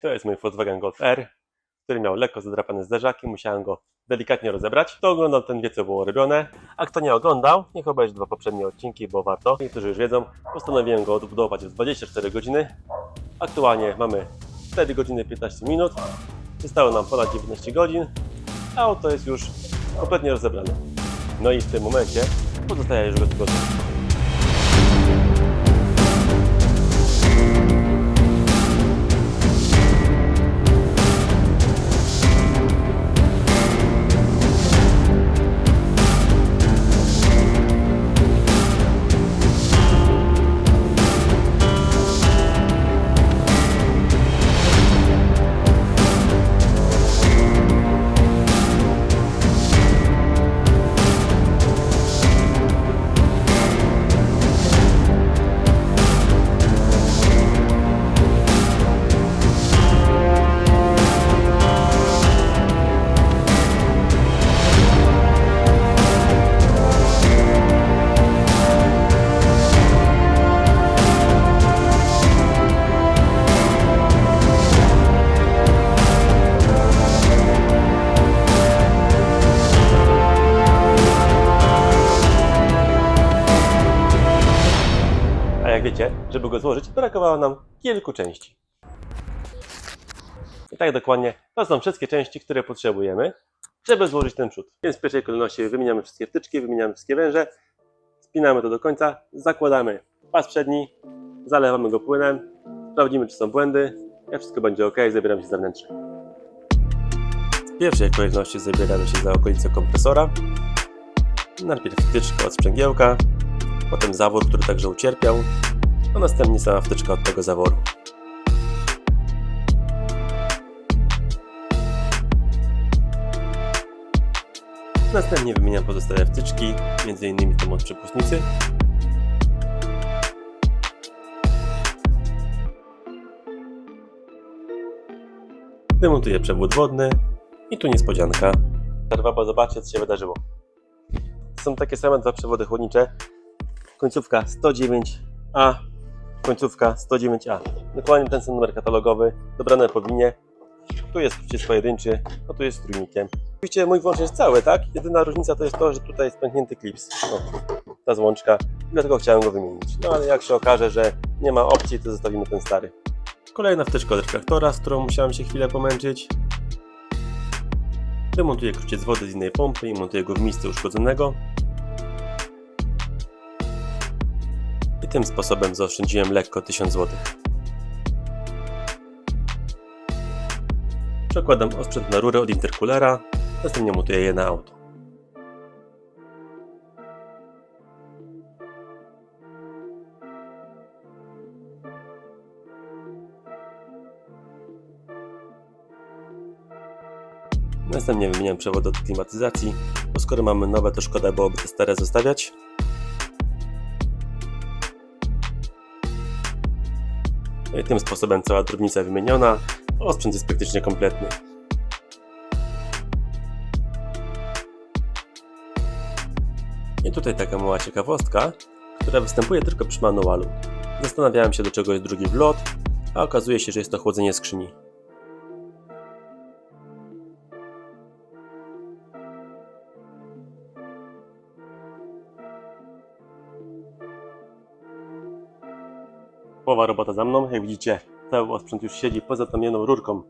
To jest mój Volkswagen Golf R, który miał lekko zadrapane zderzaki, musiałem go delikatnie rozebrać. Kto oglądał, ten wie, co było robione. A kto nie oglądał, niech obejrzy dwa poprzednie odcinki, bo warto. Niektórzy już wiedzą, postanowiłem go odbudować w 24 godziny. Aktualnie mamy 4 godziny 15 minut. Zostało nam ponad 19 godzin. a Auto jest już kompletnie rozebrane. No i w tym momencie pozostaje już go tylko jak wiecie, żeby go złożyć, brakowało nam kilku części. I tak dokładnie, to są wszystkie części, które potrzebujemy, żeby złożyć ten przód. Więc w pierwszej kolejności wymieniamy wszystkie wtyczki, wymieniamy wszystkie węże, spinamy to do końca, zakładamy pas przedni, zalewamy go płynem, sprawdzimy czy są błędy, jak wszystko będzie ok, zabieramy się zewnętrznie. W pierwszej kolejności zabieramy się za okolice kompresora. Najpierw wtyczka od sprzęgiełka, potem zawór, który także ucierpiał, a następnie sama wtyczka od tego zaworu. Następnie wymieniam pozostałe wtyczki, m.in. tą od przepustnicy. Demontuję przewód wodny i tu niespodzianka. Przerwa, bo zobaczcie co się wydarzyło. To są takie same dwa przewody chłodnicze, końcówka 109A, końcówka 109A. Dokładnie ten sam numer katalogowy, dobrane po winie. Tu jest przycisk pojedynczy, a tu jest z trójnikiem. Oczywiście mój włącz jest cały, tak? Jedyna różnica to jest to, że tutaj jest pęknięty klips. No, ta złączka, dlatego chciałem go wymienić. No ale jak się okaże, że nie ma opcji, to zostawimy ten stary. Kolejna wtyczka od reflektora, z którą musiałem się chwilę pomęczyć. Demontuję kruciec wody z innej pompy i montuję go w miejscu uszkodzonego. Tym sposobem zaoszczędziłem lekko 1000 zł. Przekładam osprzęt na rurę od intercoolera, następnie montuję je na auto. Następnie wymieniam przewód od klimatyzacji, bo skoro mamy nowe, to szkoda byłoby te stare zostawiać. Tym sposobem cała drobnica wymieniona, a jest praktycznie kompletny. I tutaj taka mała ciekawostka, która występuje tylko przy manualu. Zastanawiałem się do czego jest drugi wlot, a okazuje się, że jest to chłodzenie skrzyni. Połowa robota za mną. Jak widzicie, cały osprzęt już siedzi poza tą rurką,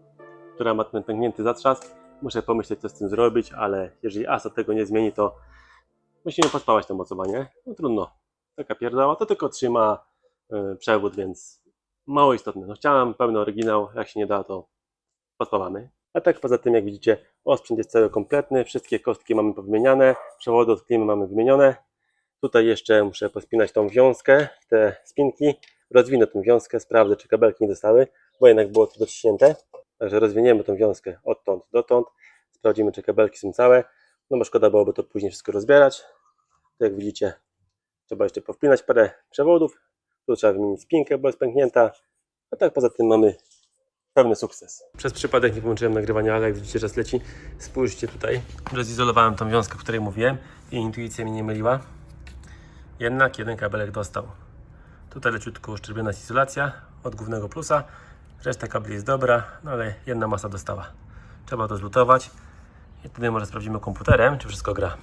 która ma ten pęknięty zatrzask. Muszę pomyśleć, co z tym zrobić, ale jeżeli ASA tego nie zmieni, to musimy pospawać to mocowanie. No trudno. Taka pierdała, to tylko trzyma yy, przewód, więc mało istotne. No chciałem pełny oryginał, jak się nie da, to pospawamy. A tak poza tym, jak widzicie, osprzęt jest cały kompletny, wszystkie kostki mamy powymieniane, przewody od klimy mamy wymienione. Tutaj jeszcze muszę pospinać tą wiązkę, te spinki, rozwinę tą wiązkę, sprawdzę czy kabelki nie dostały, bo jednak było to dociśnięte. Także rozwiniemy tą wiązkę odtąd dotąd, sprawdzimy czy kabelki są całe, no bo szkoda byłoby to później wszystko rozbierać. Tu jak widzicie trzeba jeszcze powpinać parę przewodów, tu trzeba wymienić spinkę, bo jest pęknięta, a tak poza tym mamy pełny sukces. Przez przypadek nie połączyłem nagrywania, ale jak widzicie czas leci, spójrzcie tutaj, że zizolowałem tą wiązkę, o której mówiłem i intuicja mnie nie myliła. Jednak jeden kabelek dostał. Tutaj leciutko uszczerbiona jest izolacja od głównego plusa Reszta kabli jest dobra, no ale jedna masa dostała. Trzeba to zlutować i wtedy może sprawdzimy komputerem, czy wszystko gra.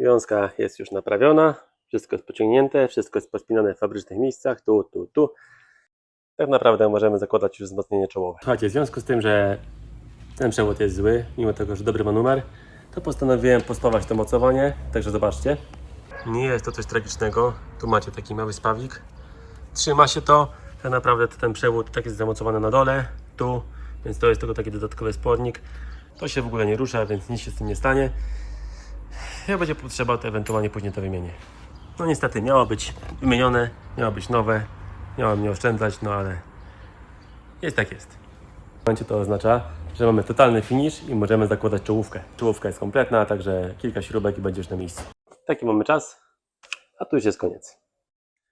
Wiązka jest już naprawiona, wszystko jest pociągnięte, wszystko jest pospinane w fabrycznych miejscach, tu, tu, tu. Tak naprawdę możemy zakładać już wzmocnienie czołowe. Słuchajcie, w związku z tym, że ten przewód jest zły, mimo tego, że dobry ma numer, to postanowiłem pospawać to mocowanie, także zobaczcie. Nie jest to coś tragicznego, tu macie taki mały spawik, trzyma się to, tak naprawdę ten przewód tak jest zamocowany na dole, tu, więc to jest tylko taki dodatkowy spornik. To się w ogóle nie rusza, więc nic się z tym nie stanie. Jak będzie potrzeba, to ewentualnie później to wymienię. No niestety miało być wymienione, miało być nowe, miałem nie oszczędzać, no ale jest tak jest. W momencie to oznacza, że mamy totalny finish i możemy zakładać czołówkę. Czołówka jest kompletna, także kilka śrubek i będziesz na miejscu. Taki mamy czas, a tu już jest koniec.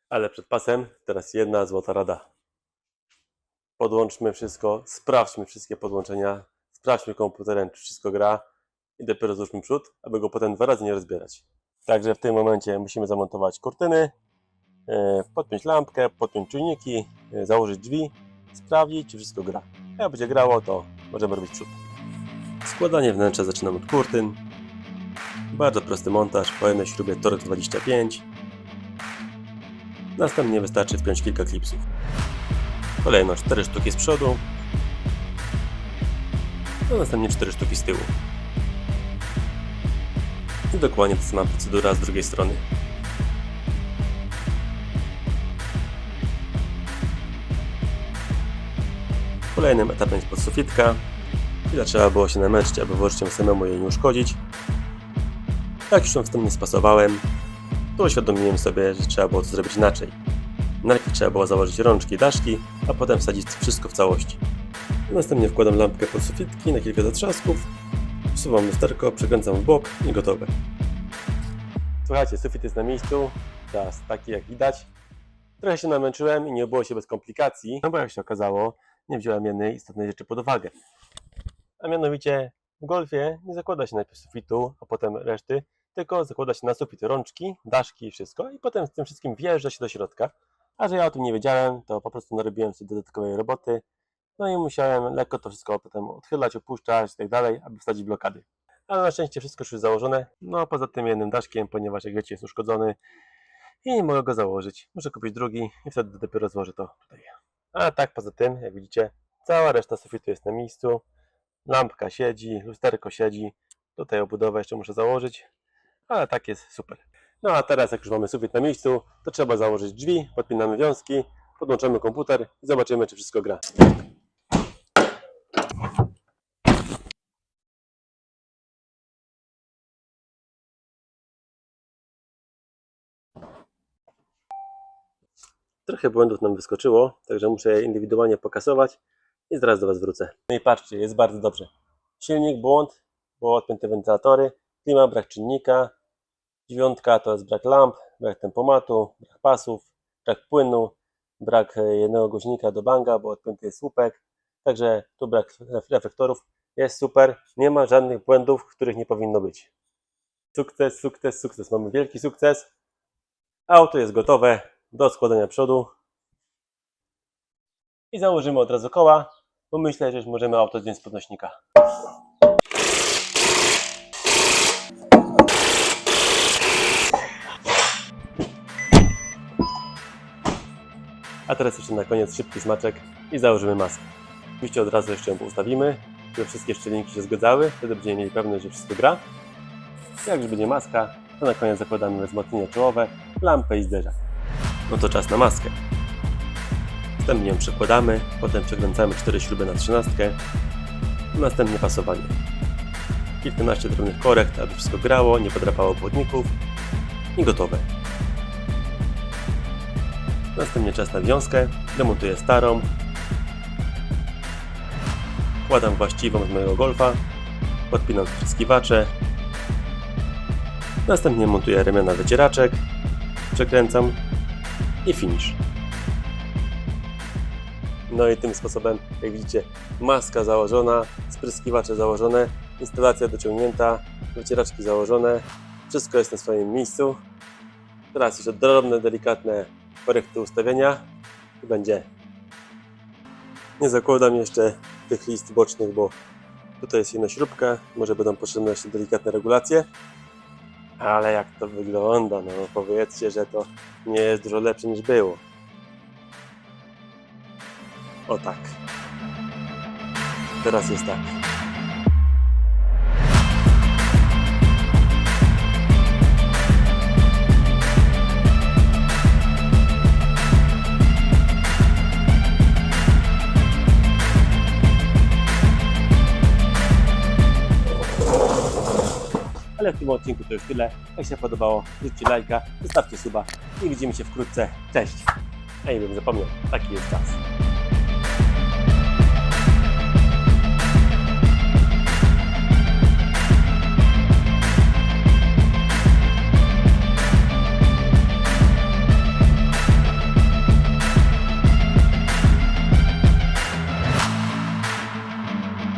Ale przed pasem teraz jedna złota rada. Podłączmy wszystko, sprawdźmy wszystkie podłączenia, sprawdźmy komputerem, czy wszystko gra i dopiero złóżmy przód, aby go potem dwa razy nie rozbierać. Także w tym momencie musimy zamontować kurtyny, e, podpiąć lampkę, podpiąć czujniki, e, założyć drzwi, sprawdzić, czy wszystko gra. Jak będzie grało, to możemy robić przód. Składanie wnętrza zaczynam od kurtyn. Bardzo prosty montaż po jednej śrubie Torx 25. Następnie wystarczy wpiąć kilka klipsów. Kolejno 4 sztuki z przodu, a następnie 4 sztuki z tyłu. I dokładnie ta sama procedura z drugiej strony. Kolejnym etapem jest podsufitka. Chwilę trzeba było się namęczyć, aby włożyć ją samemu jej nie uszkodzić. Jak już ją wstępnie spasowałem, to uświadomiłem sobie, że trzeba było to zrobić inaczej. Najpierw trzeba było założyć rączki i daszki, a potem wsadzić wszystko w całości. Następnie wkładam lampkę pod sufitki na kilka zatrzasków, wsuwam lusterko, przekręcam w bok i gotowe. Słuchajcie, sufit jest na miejscu, teraz taki jak widać. Trochę się namęczyłem i nie było się bez komplikacji, no bo jak się okazało, nie wziąłem jednej istotnej rzeczy pod uwagę. A mianowicie w golfie nie zakłada się najpierw sufitu, a potem reszty, tylko zakłada się na sufit rączki, daszki i wszystko i potem z tym wszystkim wjeżdża się do środka. A że ja o tym nie wiedziałem, to po prostu narobiłem sobie dodatkowej roboty, no i musiałem lekko to wszystko potem odchylać, opuszczać i tak dalej, aby wsadzić blokady. Ale na szczęście wszystko już jest założone, no poza tym jednym daszkiem, ponieważ jak wiecie jest uszkodzony i nie mogę go założyć. Muszę kupić drugi i wtedy dopiero złożę to tutaj. A tak poza tym, jak widzicie, cała reszta sufitu jest na miejscu. Lampka siedzi, lusterko siedzi. Tutaj obudowę jeszcze muszę założyć, ale tak jest super. No a teraz jak już mamy sufit na miejscu, to trzeba założyć drzwi, podpinamy wiązki, podłączamy komputer i zobaczymy czy wszystko gra. Trochę błędów nam wyskoczyło, także muszę je indywidualnie pokasować i zaraz do Was wrócę. No i patrzcie, jest bardzo dobrze. Silnik, błąd, było odpięte wentylatory, klima, brak czynnika, dziewiątka to jest brak lamp, brak tempomatu, brak pasów, brak płynu, brak e, jednego głośnika do banga, bo odpięty jest słupek, także tu brak ref- reflektorów. Jest super, nie ma żadnych błędów, których nie powinno być. Sukces, sukces, sukces. Mamy wielki sukces. Auto jest gotowe do składania przodu. I założymy od razu koła, bo myślę, że już możemy auto zdjąć z podnośnika. A teraz jeszcze na koniec szybki smaczek i założymy maskę. Oczywiście od razu jeszcze ją ustawimy, żeby wszystkie szczelinki się zgadzały, wtedy będziemy mieli pewność, że wszystko gra. Jak już będzie maska, to na koniec zakładamy wzmocnienie czołowe, lampę i zderzak. No to czas na maskę. Wstępnie ją przekładamy, potem przekręcamy 4 śruby na trzynastkę, następnie pasowanie. Kilkanaście drobnych korekt, aby wszystko grało, nie podrapało płotników i gotowe. Następnie czas na wiązkę, demontuję starą, wkładam właściwą z mojego golfa, podpinam wtryskiwacze, następnie montuję ramiona wycieraczek, przekręcam. I finish. No i tym sposobem, jak widzicie, maska założona, spryskiwacze założone, instalacja dociągnięta, wycieraczki założone, wszystko jest na swoim miejscu. Teraz jeszcze drobne, delikatne korekty ustawienia i będzie Nie zakładam jeszcze tych list bocznych, bo tutaj jest jedna śrubka, może będą potrzebne jeszcze delikatne regulacje. Ale jak to wygląda, no powiedzcie, że to nie jest dużo lepsze niż było. O tak. Teraz jest tak. Tym odcinku to już tyle. Jak się podobało, rzućcie lajka, zostawcie suba i widzimy się wkrótce. Cześć! A nie bym zapomniał, taki jest czas.